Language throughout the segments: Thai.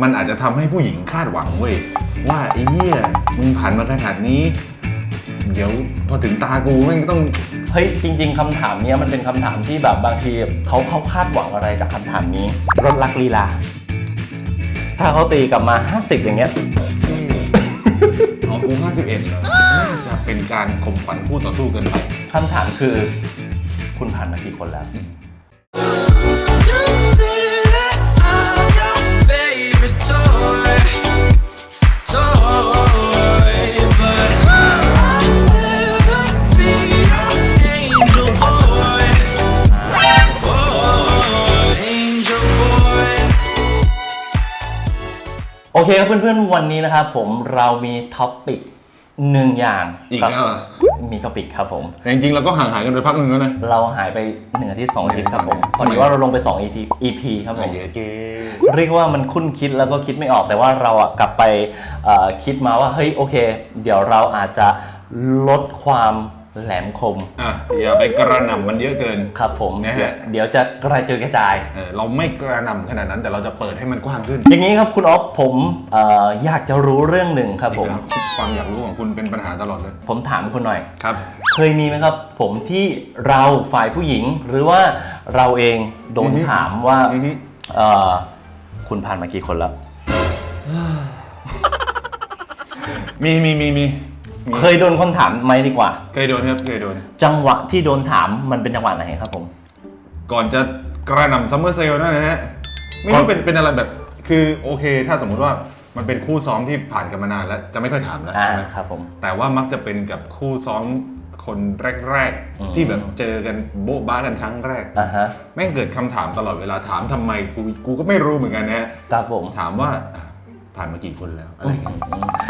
มันอาจจะทำให้ผู้หญิงคาดหวังเว้ยว่าไอ้เหี้ยมึงผ่านมาขนาดนี้ เดี๋ยวพอถึงตากูแม่งก็ต้องเฮ้ยจริง ๆคำถามเนี้ยมันเป็นคำถามที่แบบบางทีเขาเขาคาดหวังอะไรจากคำถามนี้รถลักลีลา ถ้าเขาตีกลับมา 50 อย่างเงี้ยเอากู51เหรอน่าจะเป็นการข่มขวัญคู่ต่อสู้เกินไปคำถามคือ คุณผ่านมากี่คนแล้ว เคครับเพื่อนๆวันนี้นะครับผมเรามีท็อปปิกหนึ่งอย่างอีกครับแล้วเหรอ มีท็อปิกครับผม แต่จริงๆเราก็ห่างหายกันไปพักหนึงแล้วนะ เราหายไปหนึ่งอาทิตย์สองอาทิตย์ครับผมทำไมพอดีว่าเราลงไป2 EP EP ครับผมเยอะเกเรียกว่ามันคุ้นคิดแล้วก็คิดไม่ออกแต่ว่าเราอะกลับไปเอ่อคิดมาว่าเฮ้ยโอเค เดี๋ยวเราอาจจะลดความ แหลมคม อะอย่าไปกระหน่ำมันเยอะเกิน ครับผมนะฮะเดี๋ยวเดี๋ยวจะกระจายกระจาย เออเราไม่กระหน่ำขนาดนั้นแต่เราจะเปิดให้มันกว้างขึ้นอย่างนี้ครับคุณอ๊อฟผมเอ่ออยากจะรู้เรื่องหนึ่งครับผมความอยากรู้ของคุณเป็นปัญหาตลอดเลยผมถามคุณหน่อย ครับ เคยมีไหมครับ ผมที่เราฝ่ายผู้หญิง หรือว่าเราเองโดนอือฮึถามว่าอือฮึ เอ่อคุณผ่านมากี่คนแล้ว มีมีมีมี มีเคยโดนคนถามไหมดีกว่า เคยโดนครับเคยโดน จังหวะที่โดนถามมันเป็นจังหวะไหนครับผม ก่อนจะกระหน่ำซัมเมอร์เซลนั่นนะฮะ ไม่ก่รู้อนเป็นเป็นอะไรแบบ คือโอเค ถ้าสมมุติว่ามันเป็นคู่ซ้อมที่ผ่านกันมานานแล้ว จะไม่ค่อยถามแล้วอ่าใช่ไหมครับผม แต่ว่ามักจะเป็นกับคู่ซ้อมคนแรก อืม ๆ ที่แบบเจอกันโบ๊ะบ้ากันครั้งแรก อ่าฮะแม่งเกิดคำถามตลอดเวลาถามทำไมกูกูก็ไม่รู้เหมือนกันนะฮะ ครับผม ถามว่าอะ ผ่านมากี่คนแล้วอะไรเงี้ย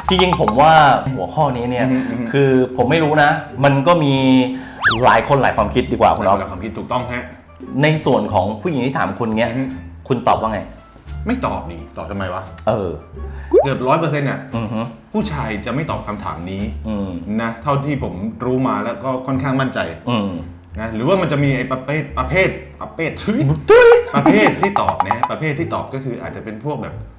จริงๆผมว่าหัวข้อนี้เนี่ยอือฮึอือฮึคือผมไม่รู้นะ มันก็มีหลายคนหลายความคิดดีกว่าคุณเราอ๊อฟความคิดถูกต้องฮะ ในส่วนของผู้หญิงที่ถามคุณเนี้ยอือฮึคุณตอบว่าไง ไม่ตอบดิตอบทำไมวะ เออ เกือบร้อยเปอร์เซ็นต์อะอือฮึผู้ชายจะไม่ตอบคำถามนี้อืมนะเท่าที่ผมรู้มาแล้วก็ค่อนข้างมั่นใจอืมนะหรือว่ามันจะมีไอ้ประเภทประเภทประเภททุยประเภทที่ตอบนะประเภทที่ตอบก็คืออาจจะเป็นพวกแบบไอ้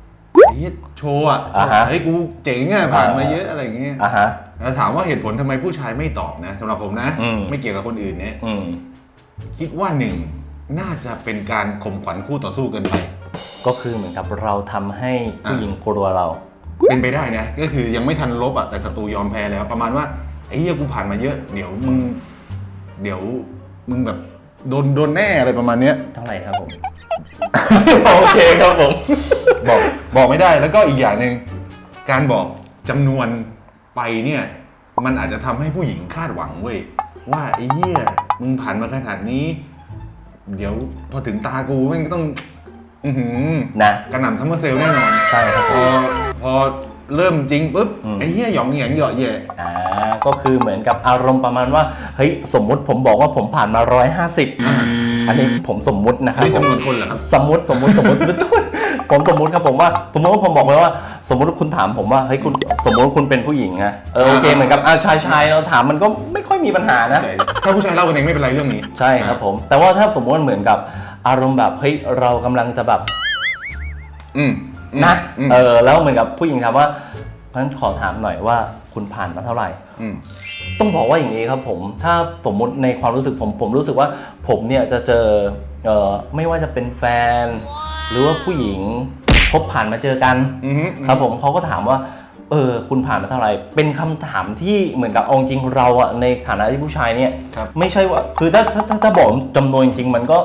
เหี้ยโชว์อะอ่าฮะเฮ้ยกูเจ๋งอะผ่านมาอ่าเยอะอะไรอย่างเงี้ยอะฮะแล้วถามว่าเหตุผลทำไมผู้ชายไม่ตอบนะสำหรับผมนะ อืม ไม่เกี่ยวกับคนอื่นเนี่ย อืม คิดว่าหนึ่งน่าจะเป็นการข่มขวัญคู่ต่อสู้เกินไป ก็คือเหมือนกับเราทำให้ผู้หญิงกลัวเรา เป็นไปได้นะก็คือยังไม่ทันลบอะแต่ศัตรูยอมแพ้แล้วประมาณว่าไอ้เหี้ยกูผ่านมาเยอะ เดี๋ยวมึง เดี๋ยวมึงแบบโดนโดนแน่อะไรประมาณเนี้ย เท่าไหร่ครับผม โอเคครับผม บอกบอกไม่ได้แล้วก็อีกอย่างหนึ่งการบอกจำนวนไปเนี่ย มันอาจจะทำให้ผู้หญิงคาดหวังเว้ยว่าไอ้เหี้ยมึงผ่านมาขนาดนี้ เดี๋ยวพอถึงตากูแม่งก็ต้องอือหือนะ กระหน่ำซัมเมอร์เซลแน่นอน ใช่ครับพผอม พอเริ่มจริงปุ๊บอืม ไอ้เหี้ยหยองเหยงเหยาะแย่อ่าก็คือเหมือนกับอารมณ์ประมาณว่าเฮ้ยสมมุติผมบอกว่าผมผ่านมา 150 อันนี้ผมสมมุตินะคอัรันบนี้ผมจำนวนคนเหรอครับ สมมติสมมติสมมติ ผมสมมติครับผมว่าสมมติว่าผมบอกไปว่า สมมติว่าคุณถามผมว่าเฮ้ยคุณสมมติว่าคุณเป็นผู้หญิงนะเออโอเคอ่าเหมือนกับอ่าชายชายเราถามมันก็ไม่ค่อยมีปัญหานะใจถ้าผู้ชายเล่ากันเองไม่เป็นไรเรื่องนี้ ใช่ครับผม แต่ว่าถ้าสมมติว่าเหมือนกับอารมณ์แบบเฮ้ยเรากำลังจะแบบอืมอืมนะอืมเออแล้วเหมือนกับผู้หญิงถามว่าเพราะฉะนั้นขอถามหน่อยว่าคุณผ่านมาเท่าไหร่อืมต้องบอกว่าอย่างนี้ครับผมถ้าสมมุติในความรู้สึกผมผมรู้สึกว่าผมเนี่ยจะเจอเอ่อไม่ว่าจะเป็นแฟน หรือว่าผู้หญิงพบผ่านมาเจอกันอืมครับผมเขาก็ถามว่า เออคุณผ่านมาเท่าไหร่ เป็นคำถามที่เหมือนกับเอาจริงเราอะในฐานะที่ผู้ชายเนี่ย ครับ ไม่ใช่ว่าคือถ้าถ้าถ้าถ้าบอกจำนวนจริงมันก็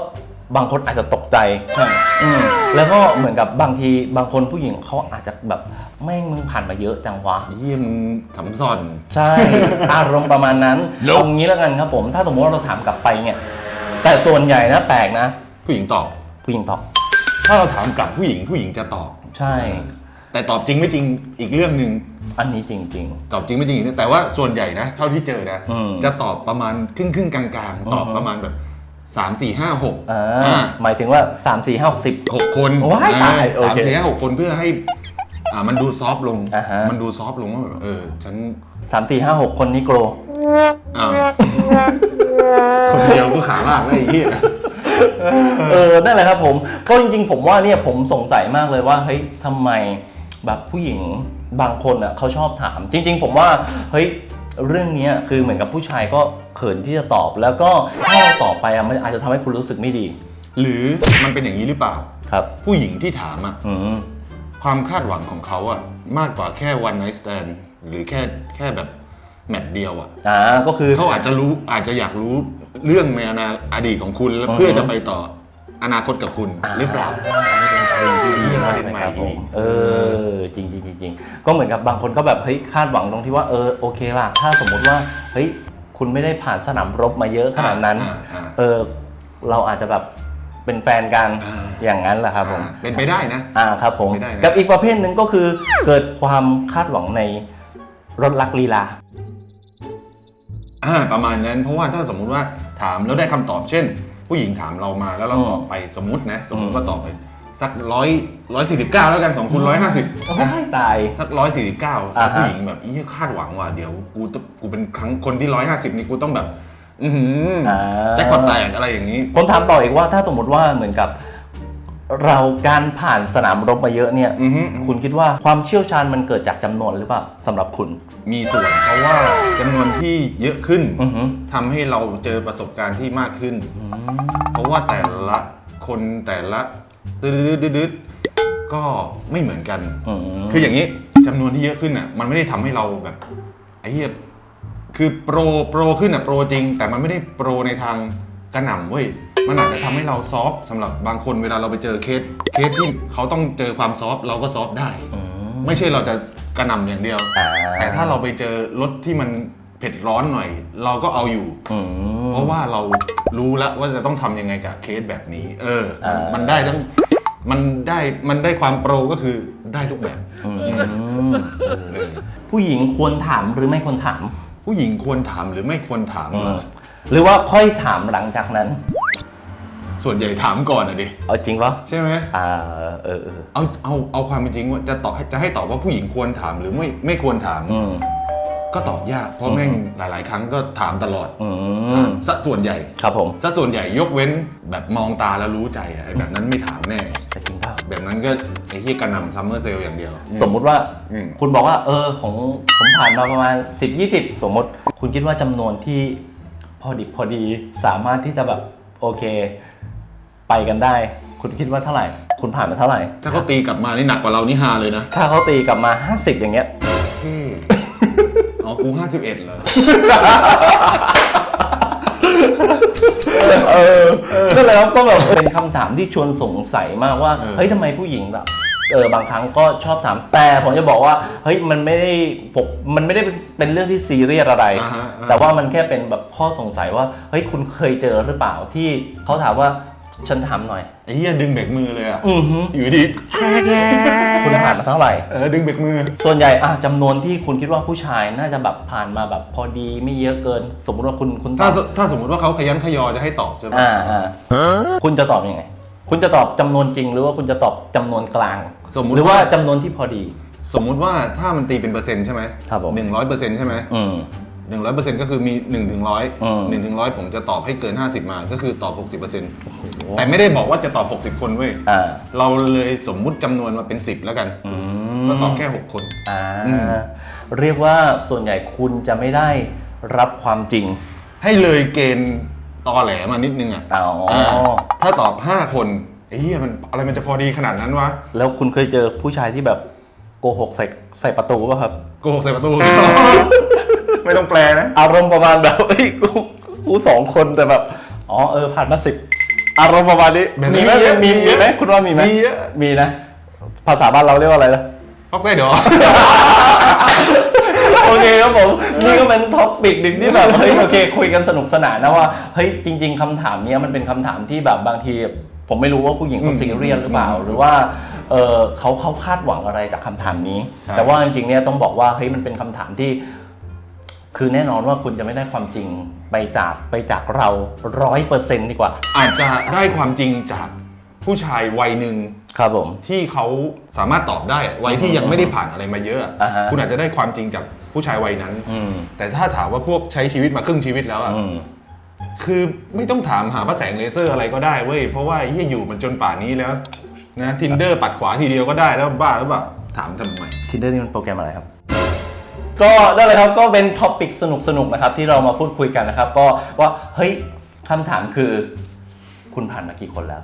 บางคนอาจจะตกใจ ใช่ อืมแล้วก็เหมือนกับบางทีบางคนผู้หญิงเขาอาจจะแบบแม่งมึงผ่านมาเยอะจังวะเยี่ยมึงสำซ่อน ใช่ อารมณ์ประมาณนั้นเอางี้แล้วกันครับผม ถ้าสมมติว่าเราถามกลับไปเนี่ย แต่ส่วนใหญ่นะแปลกนะ ผู้หญิงตอบผู้หญิงตอบ ถ้าเราถามกลับผู้หญิงผู้หญิงจะตอบใช่ แต่ตอบจริงไม่จริงอีกเรื่องหนึ่งอันนี้จริง ตอบจริงไม่จริงอีกเรื่องแต่ว่าส่วนใหญ่นะเท่าที่เจอนะอืม จะตอบประมาณครึ่งครึ่งๆกลางๆ ตอบอือฮึประมาณแบบสามสี่ห้าหกๆอ่าหมายถึงว่า 3 4 5 6 10 หกคนว้ายตายโอสามเคสี่ห้าหกคนเพื่อให้อ่ามันดูซอฟต์ลง อ่าฮะ มันดูซอฟต์ลงว่าแบบเออ ฉัน3 4 5 6 คนนี้โกร อ่าคนเดียวก็ขาลากแล้วไอ้เหี้ย เออนั่นแหละครับผมก็จริงๆ ผมว่าเนี่ยผมสงสัยมากเลยว่าเฮ้ยทำไมแบบผู้หญิงบางคนอะเขาชอบถาม จริง ๆ ผมว่าเฮ้ยเรื่องเนี้ยคือเหมือนกับผู้ชายก็เขินที่จะตอบ แล้วก็ถ้าเราตอบไปอะมันอาจจะทำให้คุณรู้สึกไม่ดี หรือมันเป็นอย่างนี้หรือเปล่าครับ ผู้หญิงที่ถามอะอืมความคาดหวังของเขาอะมากกว่าแค่ one night stand หรือแค่แค่แบบแมตช์เดียวอะอ่าก็คือเขาอาจจะรู้อาจจะอยากรู้ เรื่องในอนาอดีตของคุณแล้วอือฮึเพื่อจะไปต่ออนาคตกับคุณหรือเปล่าอันนี้เป็นประเด็นที่ดีมากนะครับผมเออจริงจริงจริงๆก็เหมือนกับบางคนก็แบบเฮ้ยคาดหวังตรงที่ว่าเออโอเคล่ะ ถ้าสมมุติว่าเฮ้ยคุณไม่ได้ผ่านสนามรบมาเยอะขนาดนั้นอ่าอ่าเออเราอาจจะแบบเป็นแฟนกันอ่า อย่างนั้นแหละครับผมอ่าเป็นไปได้นะ อ่าครับผม ไม่ได้นะ กับอีกประเภทหนึ่งก็คือเกิดความคาดหวังในรถลักลีลา อ่าประมาณนั้น เพราะว่าถ้าสมมุติว่าถามแล้วได้คำตอบเช่น ผู้หญิงถามเรามาแล้วเราอืมตอบไปสมมุตินะ สมมุอืติมว่าตอบไปสักร้อยร้อยสี่สิบเก้าแล้วกันของคุณร้อยห้าสิบโอ้ยตาย สักร้อยสี่สิบเก้าอ่าฮะ ผู้หญิงแบบอีคาดหวังว่าเดี๋ยวกูต้องกูเป็นครั้งคนที่ร้อยห้าสิบนี่กูต้องแบบ อือหืออาแจ็คพอตแตกอะไรอย่างนี้ ผมถามต่ออีกว่าถ้าสมมติว่าเหมือนกับ เราการผ่านสนามรบมาเยอะเนี่ย อือฮึคุณคิดว่าความเชี่ยวชาญมันเกิดจากจำนวนหรือเปล่าสำหรับคุณ มีส่วนเพราะว่าจำนวนที่เยอะขึ้นอือฮึ ทำให้เราเจอประสบการณ์ที่มากขึ้น เพราะว่าแต่ละคนแต่ละดืดๆๆๆก็ไม่เหมือนกัน อืม คืออย่างนี้จำนวนที่เยอะขึ้นอะมันไม่ได้ทำให้เราแบบไอ้เหี้ยคือโปรโปรขึ้นอะโปรจริง แต่มันไม่ได้โปรในทางกระหน่ำเว้ย มันอาจจะทำให้เราซอฟต์สำหรับบางคนเวลาเราไปเจอเคสเคสที่เขาต้องเจอความซอฟต์เราก็ซอฟต์ได้อืมไม่ใช่เราจะกระหน่ำอย่างเดียว อ่า แต่ถ้าเราไปเจอรถที่มันเผ็ดร้อนหน่อย เราก็เอาอยู่ อืม เพราะว่าเรารู้แล้วว่าจะต้องทำยังไงกับเคสแบบนี้ เออ อ่ามั มันได้ทั้งมันได้มันได้ความโปรก็คือได้ทุกแบบอืมเออ ผู้หญิงควรถามหรือไม่ควรถามผู้หญิงควรถามหรือไม่ควรถามเหรอหรือว่าค่อยถามหลังจากนั้น ส่วนใหญ่ถามก่อนอะดิ เอาจริงปะใช่ไหม อ่าเออเออเอาเอาเอาความเป็นจริงว่าจะตอบจะให้ตอบว่าผู้หญิงควรถามหรือไม่ไม่ควรถาม อืมก็ตอบยาก เพราะแม่งหลาย ๆ ครั้งก็ถามตลอดอืมซะส่วนใหญ่ครับผมซะส่วนใหญ่ยกเว้นแบบมองตาแล้วรู้ใจอะไอ้แบบนั้นไม่ถามแน่ แต่จริงป่ะแบบนั้นก็ไอ้ที่กระหน่ำซัมเมอร์เซลอย่างเดียว สมมุติว่าอืม คุณบอกว่า เออ ของผมผ่านมาประมาณ 10 20 สมมติ คุณคิดว่าจำนวนที่พอดิบพอดีสามารถที่จะแบบโอเค ไปกันได้ คุณคิดว่าเท่าไหร่ คุณผ่านมาเท่าไหร่ ถ้าเขาตีกลับมานี่หนักกว่าเรานี่ฮาเลยนะถ้าเขาตีกลับมา 50 อย่างเงี้ยเท่อ๋อกูห้าสิบเอ็ดเหรอ เออก็เลยครับก็แบบเป็นคำถามที่ชวนสงสัยมากว่า เออ เฮ้ยทำไมผู้หญิงแบบเออบางครั้งก็ชอบถามแต่ผมจะบอกว่าเฮ้ยมันไม่ได้ผมมันไม่ได้เป็นเรื่องที่ซีเรียสอะไร อ่าฮะอ่าแต่ว่ามันแค่เป็นแบบข้อสงสัยว่าเฮ้ยคุณเคยเจอหรือเปล่าที่เขาถามว่า ฉันถามหน่อย ไอ้เหี้ยดึงเบรกมือเลยอะ อือฮึอยู่ดีคุณผ่านมาเท่าไหร่ เออดึงเบรกมือ ส่วนใหญ่อะจำนวนที่คุณคิดว่าผู้ชายน่าจะแบบผ่านมาแบบพอดีไม่เยอะเกิน สมมุติว่าคุณคุณตถ้าอบสถ้าสมมติว่าเขาขยันขยอจะให้ตอบใช่ไหมอ่าอ่าคุณจะตอบยังไง คุณจะตอบจำนวนจริงหรือว่าคุณจะตอบจำนวนกลาง สมมุติหรือว่าจำนวนที่พอดี สมมุติว่าถ้ามันตีเป็นเปอร์เซ็นต์ใช่ไหมครับผม หนึ่งร้อยเปอร์เซ็นต์ใช่ไหมอืม หนึ่งร้อยเปอร์เซ็นต์ก็คือมีหนึ่งถึงร้อยอืม หนึ่งถึงร้อยผมจะตอบให้เกินห้าสิบมา ก็คือตอบหกสิบเปอร์เซ็นต์ แต่ไม่ได้บอกว่าจะตอบหกสิบคนเว้ยอ่า เราเลยสมมุติจำนวนมาเป็นสิบแล้วกันอืก็มตอบแค่หกคน อ่าอืมเรียกว่าส่วนใหญ่คุณจะไม่ได้รับความจริง ให้เลยเกณฑ์ตอแหลมานิดนึงอะอ๋ออ่าถ้าตอบห้าคนไอ้เหี้ยมันอะไรมันจะพอดีขนาดนั้นวะแล้วคุณเคยเจอผู้ชายที่แบบโกหกใส่ใส่ประตูป่ะครับ โกหกใส่ประตู ไม่ต้องแปลนะ อารมณ์ประมาณแบบเฮ้ยกูกูสองคนแต่แบบ อ๋อเออผ่านมาสิบ อารมณ์ประมาณนี้แบบนี้มีไหมมีเยอะมีมีมีเยอะไหมคุณว่ามีไหมมีเยอะ มีนะ ภาษาบ้านเราเรียกว่าอะไรนะออกไส้เดี๋ยวโอเคครับผม นี่ก็เป็นท็อปปิกหนึ่งที่แบบเฮ้ยโอเค คุยกันสนุกสนานนะว่าเฮ้ยจริง ๆคำถามเนี้ยมันเป็นคำถามที่แบบบางที ผมไม่รู้ว่าผู้หญิงเขาอืมซีเรียสหรือเปล่า หรือว่าเออเขาเขาคาดหวังอะไรจากคำถามนี้ ใช่ แต่ว่าจริงๆเนี่ยต้องบอกว่าเฮ้ยมันเป็นคำถามที่ คือแน่นอนว่าคุณจะไม่ได้ความจริงไปจากไปจากเราร้อยเปอร์เซนต์ดีกว่า อาจจะได้ความจริงจากผู้ชายวัยหนึ่งครับผม ที่เขาสามารถตอบได้อะวัยที่ยังไม่ได้ผ่านอะไรมาเยอะอะอ่าฮะ คุณอาจจะได้ความจริงจากผู้ชายวัยนั้น อืมแต่ถ้าถามว่าพวกใช้ชีวิตมาครึ่งชีวิตแล้วอะอืม คือไม่ต้องถามหาพระแสงเลเซอร์อะไรก็ได้เว้ยเพราะว่าเฮียอยู่มันจนป่านนี้แล้วนะทินเดอร์ปัดขวาทีเดียวก็ได้แล้วบ้าหรือเปล่าถามทำไม Tinder นี่มันโปรแกรมอะไรครับ ก็ได้เลยครับก็เป็นท็อปิกสนุกๆนะครับที่เรามาพูดคุยกันนะครับ ก็ว่าเฮ้ยคำถามคือ คุณผ่านมากี่คนแล้ว